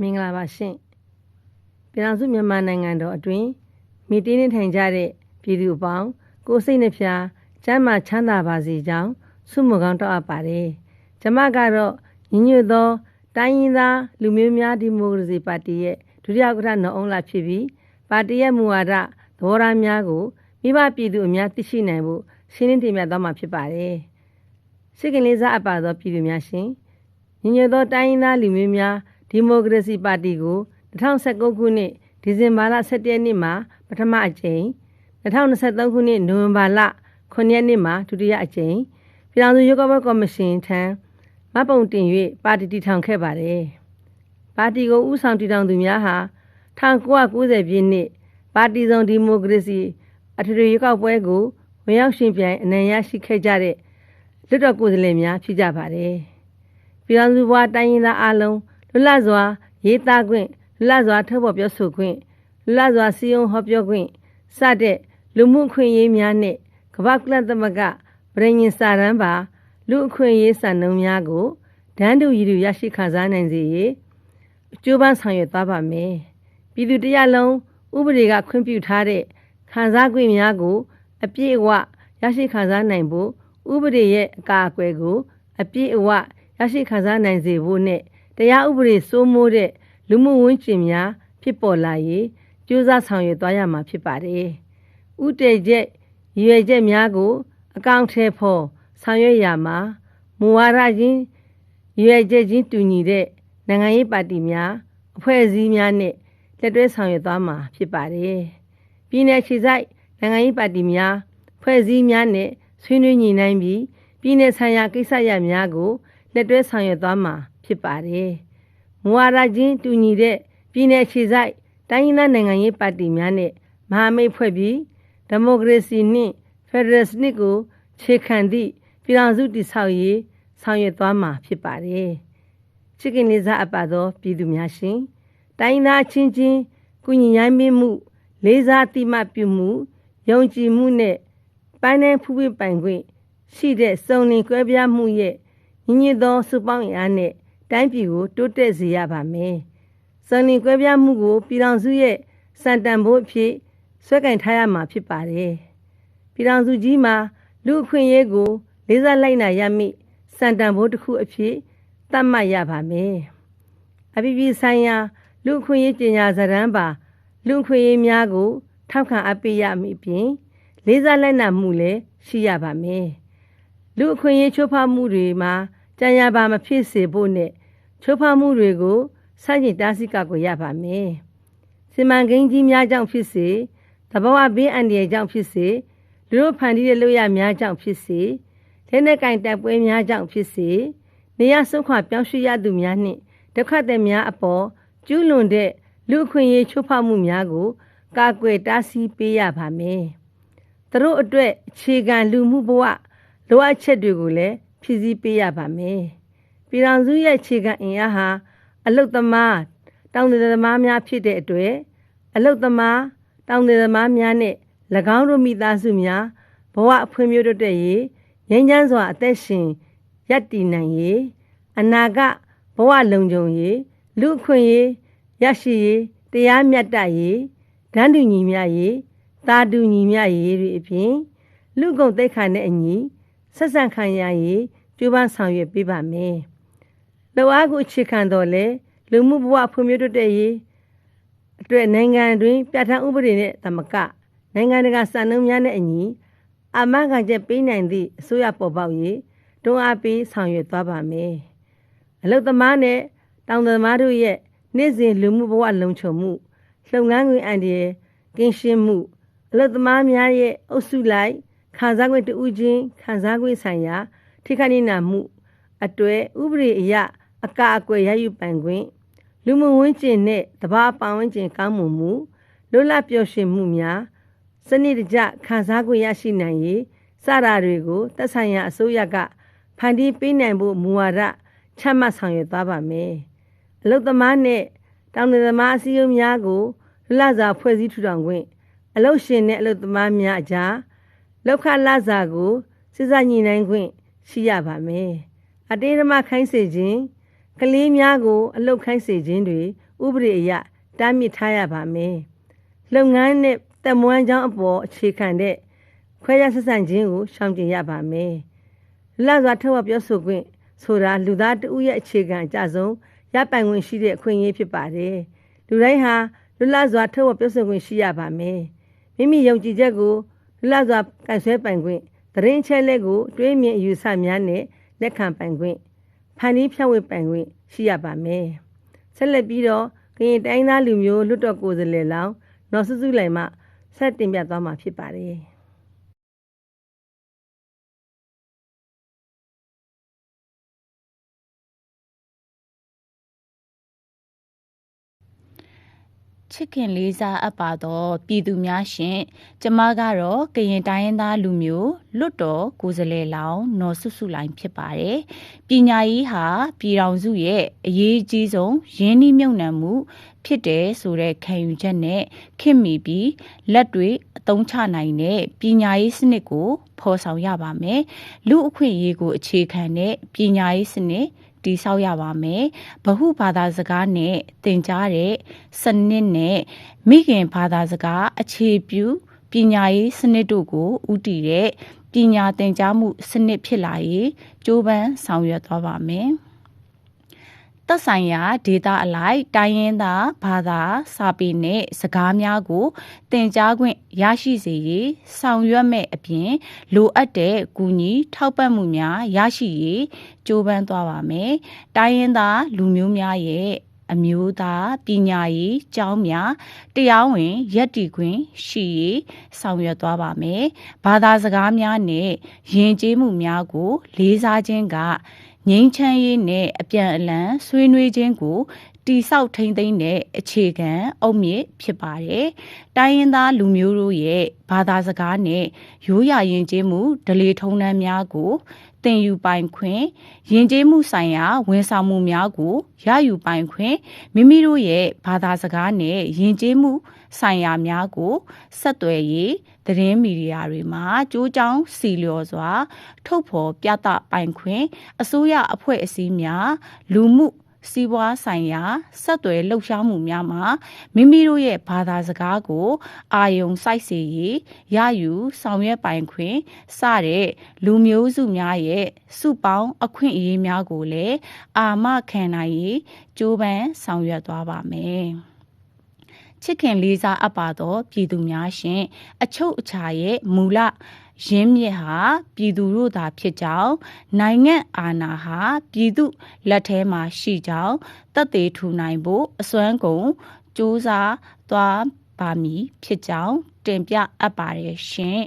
မင်္ဂလာပါရှင်ပြည်ထောင်စုမြန်မာနိုင်ငံတော်အတွင်းမိတင်းနေထိုင်ကြတဲ့ပြည်သူအပေါင်းကိုယ်စိတ်နှဖျားကျမ်းမာချမ်းသာပါစေကြောင်းဆုမွန်ကောင်းတောက်အပ်ပါတယ်ကျမကတော့ညီညွတ်သော တိုင်းရင်းသားလူမျိုးများဒီမိုကရေစီပါတီရဲ့ဒုတိယဥက္ကဋ္ဌနော်အောင်လာဖြစ်ပြီးပါတီရဲ့မူဝါဒသဘောထားများကိုမိဘပြည်သူအများသိရှိနိုင်ဖို့ရှင်းလင်းတင်ပြသွားမှာဖြစ်ပါတယ်ရှိခင်လေးစားအပ်ပါသောပြည်သူများရှင်ညီညွတ်သောတိုင်းရင်းသားလူမျိုးများ ဒီမိုကရေစီပါတီကို2019ခုနှစ်ဒီဇင်ဘာလ17ရက်နေ့မှာပထမအကြိမ်2023ခုနှစ်နိုဝင်ဘာလ9ရက်နေ့မှာဒုတိယအကြိမ်ပြည်ထောင်စုရွေးကောက်ပွဲကော်မရှင်ထံမပုံတင်၍ပါတီတည်ထောင်ခဲ့ပါတယ်။ပါတီကိုဥဆောင်တည်ထောင်သူများဟာ1990ပြည့်နှစ်ပါတီစုံဒီမိုကရေစီအထွေထွေရွေးကောက်ပွဲကိုဝင်ရောက်ရှင်ပြိုင်အနိုင်ရရှိခဲ့ကြတဲ့လွတ်တော်ကိုယ်စားလှယ်များဖြစ်ကြပါတယ်။ပြည်ထောင်စုဘဝတိုင်းရင်းသားအလုံး လွတ်လပ်စွာရေးသားခွင့်လွတ်လပ်စွာထုတ်ဖော်ပြောဆိုခွင့်လွတ်လပ်စွာစီယုံဟောပြောခွင့်စတဲ့လူမှုအခွင့်အရေးများနဲ့ကမ္ဘာကုလသမဂ္ဂပြည်ညင်စာရန်ပါလူအခွင့်အရေးစံနှုန်းများကိုဒန်းတူရည်တူရရှိခံစားနိုင်စေရေးအကျိုးပန်းဆောင်ရွက်သွားပါမယ်။ပြည်သူတရားလုံးဥပဒေကခွင့်ပြုထားတဲ့ခံစား권များကို အပြည့်အဝရရှိခံစားနိုင်ဖို့ဥပဒေရဲ့အကာအကွယ်ကို အပြည့်အဝရရှိခံစားနိုင်စေဖို့နဲ့ တရားဥပဒေစိုးမိုးတဲ့လူမှုဝန်းကျင်များဖြစ်ပေါ်လာရေးကြိုးစားဆောင်ရွက်သွားရမှာဖြစ်ပါတယ်။ဥတည်ချက်ရည်ရွယ်ချက်များကို အကောင့်ထဲဖို့ဆောင်ရွက်ရမှာမူဝါဒချင်းရည်ရွယ်ချက်ချင်းတူညီတဲ့နိုင်ငံရေးပါတီများအဖွဲ့အစည်းများနဲ့လက်တွဲဆောင်ရွက်သွားမှာဖြစ်ပါတယ်။ပြည်내ခြေဆိုင်နိုင်ငံရေးပါတီများဖွဲ့စည်းများနဲ့ဆွေးနွေးညှိနှိုင်းပြီးပြည်내ဆိုင်ရာကိစ္စရပ်များကိုလက်တွဲဆောင်ရွက်သွားမှာ ဖြစ်ပါတယ်။မူဝါဒချင်းတူညီတဲ့ပြည်내ခြေဆိုင်တိုင်းရင်းသားနိုင်ငံရေးပါတီများနဲ့မဟာမိတ်ဖွဲ့ပြီးဒီမိုကရေစီနှင့်ဖက်ဒရယ်စနစ်ကိုခြေခံသည့်ပြည်ထောင်စုတည်ဆောက်ရေးဆောင်ရွက်သွားမှာဖြစ်ပါတယ်။ချစ်ခင်လေးစားအပ်ပါသောပြည်သူများရှင်တိုင်းသားချင်းချင်းကုညီရိုင်းမင်းမှု လေးစားတိမပြုမှုယုံကြည်မှုနဲ့ပိုင်းနိုင်ဖူးဖူးပိုင်ခွင့်ရှိတဲ့စုံလင်ကွဲပြားမှုရဲ့ညီညွတ်သောစုပေါင်းအားနဲ့ တိုင်းပြည်ကိုတိုးတက်စေရပါမယ်။စုံလင်ကွဲပြားမှုကိုပြည်ထောင်စုရဲ့စံတန်ဖို့အဖြစ်ဆွဲကင်ထားရမှာဖြစ်ပါတယ်။ပြည်ထောင်စုကြီးမှာလူအခွင့်အရေးကို လေးစားလိုက်နာရမည့်စံတန်ဖို့တစ်ခုအဖြစ်သတ်မှတ်ရပါမယ်။အပြည်ပြည်ဆိုင်ရာလူအခွင့်အရေးပညာစရန်ပါလူအခွင့်အရေးများကို ထောက်ခံအပ်ပေးရမည်ပြင်လေးစားလက်နက်မှုလည်းရှိရပါမယ်။လူအခွင့်အရေးချိုးဖောက်မှုတွေမှာကြံရပါမဖြစ်စေဖို့နဲ့ ချိုးဖောက်မှုတွေကိုစတင်တားဆီးကာကွယ်ရပါမယ်။စီမံကိန်းကြီးများကြောင့်ဖြစ်စေသဘောအဘေးအန္တရာယ်ကြောင့်ဖြစ်စေလူတို့ဖန်တီးတဲ့လုပ်ရများကြောင့်ဖြစ်စေလက်နက်ကင်တပ်ပွဲများကြောင့်ဖြစ်စေနေရဆုံးခွာပြောင်းရွှေ့ရသူများနှင့်ဒုက္ခသည်များအပေါ်ကျူးလွန်တဲ့လူအခွင့်အရေးချိုးဖောက်မှုများကိုကာကွယ်တားဆီးပေးရပါမယ်။သူတို့အတွက်အခြေခံလူမှုဘဝလိုအပ်ချက်တွေကိုလည်းဖြည့်ဆည်းပေးရပါမယ်။ ပြည်ထောင်စုရဲ့အခြေခံအင်အားဟာအလုတ်သမားတောင်တသမားများဖြစ်တဲ့အတွက်အလုတ်သမားတောင်တသမားများနဲ့၎င်းတို့မိသားစုများဘဝအဖွံ့ဖြိုးတိုးတက်ရေးငြိမ်းချမ်းစွာအသက်ရှင်ရပ်တည်နိုင်ရေးအနာဂတ်ဘဝလုံခြုံရေးလူအခွင့်ရေးရရှိရေးတရားမျှတရေးဒန်းတူညီမျှရေးသာတူညီမျှရေးတွေအပြင်လူကုန်သိက္ခာနဲ့အညီဆက်ဆံခံရရေးကြိုးပမ်းဆောင်ရွက်ပေးပါမယ်။ လောအားကိုအခြေခံတော်လဲလူမှုဘဝဖွံ့ဖြိုးတိုးတက်ရေးအတွက်နိုင်ငံတွင်ပြဋ္ဌာန်းဥပဒေနဲ့သမကနိုင်ငံတကာစံနှုန်းများနဲ့အညီအာမခံချက်ပေးနိုင်သည့်အစိုးရပေါ်ပေါက်ရေးတွန်းအားပေးဆောင်ရွက်သွားပါမယ်။အလုသမားနဲ့တောင်သမားတို့ရဲ့နေ့စဉ်လူမှုဘဝလုံခြုံမှုလုပ်ငန်းခွင်အန်ဒီရဲ့ကင်းရှင်းမှုအလုသမားများရဲ့အုပ်စုလိုက်ခံစား권တူးချင်းခံစား권ဆိုင်ရာထိခိုက်နေနာမှု အတွေ့ဥပဒေအရအကာအကွယ်ရယူပိုင်ခွင့်လူမှုဝန်းကျင်နဲ့တဘာပန်ဝန်းကျင်ကောင်းမွန်မှုလွတ်လပ်ပျော်ရွှင်မှုများစနစ်တကျခံစား권ရရှိနိုင်ရေးစတာတွေကိုသက်ဆိုင်ရာအစိုးရကဖန်တီးပေးနိုင်ဖို့မူဝါဒချမှတ်ဆောင်ရွက်သွားပါမယ်။အလုသမားနဲ့တောင်တသမားအစည်းအဝေးများကိုလွတ်လပ်စွာဖွဲ့စည်းထူထောင်ခွင့်အလုရှင်နဲ့အလုသမားများအကြားလောက်ခလစာကိုစစ်စညှိနှိုင်းခွင့်ရှိရပါမယ်။ အတေးဓမ္မခိုင်းစေခြင်းကလေးများကိုအလုတ်ခိုင်းစေခြင်းတွေဥဥပဒေအရတားမြစ်ထားရပါမယ်။လုပ်ငန်းနဲ့တက်မွမ်းကြောင်းအပေါ်အခြေခံတဲ့ခွဲခြားဆက်ဆံခြင်းကိုရှောင်ကျဉ်ရပါမယ်။လွတ်လပ်စွာထုတ်ဖော်ပြောဆိုခွင့်ဆိုတာလူသားတဦးရဲ့အခြေခံအကြဆုံးရပိုင်ခွင့်ရှိတဲ့အခွင့်အရေးဖြစ်ပါတယ်။လူတိုင်းဟာလွတ်လပ်စွာထုတ်ဖော်ပြောဆိုခွင့်ရှိရပါမယ်။မိမိယုံကြည်ချက်ကိုလွတ်လပ်စွာကန်ဆွဲပိုင်ခွင့်သတင်းချက်လက်ကိုတွေးမြင်အယူဆများနဲ့ လက်ခံပိုင်ခွင့်ဖန်တီးဖြန့်ဝေပိုင်ခွင့်ရှိရပါမယ်။ဆက်လက်ပြီးတော့ကရင်တိုင်းသားလူမျိုးလွတ်တော်ကိုယ်စားလှယ်လောင်းနော်စုစုလိုက်မှဆက်တင်ပြသွားမှာဖြစ်ပါတယ်။ ချစ်ခင်လေးစားအပ်ပါတော့ပြည်သူများရှင်ကျမကတော့ကရင်တိုင်းရင်းသားလူမျိုးလွတ်တော်ကိုယ်စားလှယ်လောင်းနော်ဆုစုလိုင်းဖြစ်ပါတယ်ပညာရေးဟာပြည်တော်စုရဲ့အရေးအကြီးဆုံးရင်းနှီးမြှုပ်နှံမှုဖြစ်တယ်ဆိုတဲ့ခံယူချက်နဲ့ခင်မိပြီးလက်တွေအသုံးချနိုင်တဲ့ပညာရေးစနစ်ကိုဖော်ဆောင်ရပါမယ်လူအခွင့်အရေးကိုအခြေခံတဲ့ပညာရေးစနစ် တည်ဆောက်ရပါမယ်။ဗဟုဘာသာစကားနဲ့သင်ကြားတဲ့စနစ်နဲ့မိခင်ဘာသာစကားအခြေပြုပညာရေးစနစ်တို့ကိုဥတည်တဲ့ပညာသင်ကြားမှုစနစ်ဖြစ်လာရေးကြိုးပမ်းဆောင်ရွက်သွားပါမယ်။ သက်ဆိုင်ရာဒေတာအလိုက်တိုင်းရင်းသားဘာသာစာပေနဲ့စကားများကိုသင်ကြားခွင့်ရရှိစေရေးဆောင်ရွက်မဲ့အပြင် လိုအပ်တဲ့ကူညီထောက်ပံ့မှုများရရှိရေးကြိုးပမ်းသွားပါမယ်။တိုင်းရင်းသားလူမျိုးများရဲ့အမျိုးသားပညာရေးကျောင်းများတရားဝင်ရက်တီခွင့်ရှိရေးဆောင်ရွက်သွားပါမယ်။ဘာသာစကားများနဲ့ယဉ်ကျေးမှုများကို လေးစားခြင်းက ငြိမ်းချမ်းရေးနဲ့အပြန်အလှန်ဆွေးနွေးခြင်းကိုတိဆောက်ထိန်သိမ်းတဲ့အခြေခံအုတ်မြစ်ဖြစ်ပါတယ်။တိုင်းရင်းသားလူမျိုးတို့ရဲ့ဘာသာစကားနဲ့ရိုးရာယဉ်ကျေးမှုဒလေထုံးတမ်းများကိုသင်ယူပိုင်ခွင့်ယဉ်ကျေးမှုဆိုင်ရာဝန်ဆောင်မှုများကိုရယူပိုင်ခွင့်မိမိတို့ရဲ့ဘာသာစကားနဲ့ယဉ်ကျေးမှုဆိုင်ရာများကိုဆက်သွယ်ရေး သတင်းမီဒီယာတွေမှာကြိုးကြောင်းစီလျော်စွာ ထုတ်ဖော်ပြသပိုင်ခွင့်အစိုးရအဖွဲ့အစည်းများလူမှုစီးပွားဆိုင်ရာဆက်သွယ်လှုပ်ရှားမှုများမှာမိမိတို့ရဲ့ဘာသာစကားကို အာယုံစိုက်စေရေးရယူဆောင်ရွက်ပိုင်ခွင့်စတဲ့လူမျိုးစုများရဲ့စုပေါင်းအခွင့်အရေးများကိုလည်းအာမခံနိုင်ရေးကြိုးပမ်းဆောင်ရွက်သွားပါမယ် ချစ်ခင်လေးစားအပ်ပါသောပြည်သူများရှင်အချုပ်အခြာရဲ့မူလရင်းမြစ်ဟာပြည်သူတို့သာဖြစ်ကြောင်းနိုင်ငံအာဏာဟာပြည်သူလက်ထဲမှာရှိကြောင်းသက်သေထူနိုင်ဖို့အစွမ်းကုန်စ조사သွားပါမည်ဖြစ်ကြောင်းတင်ပြအပ်ပါတယ်ရှင်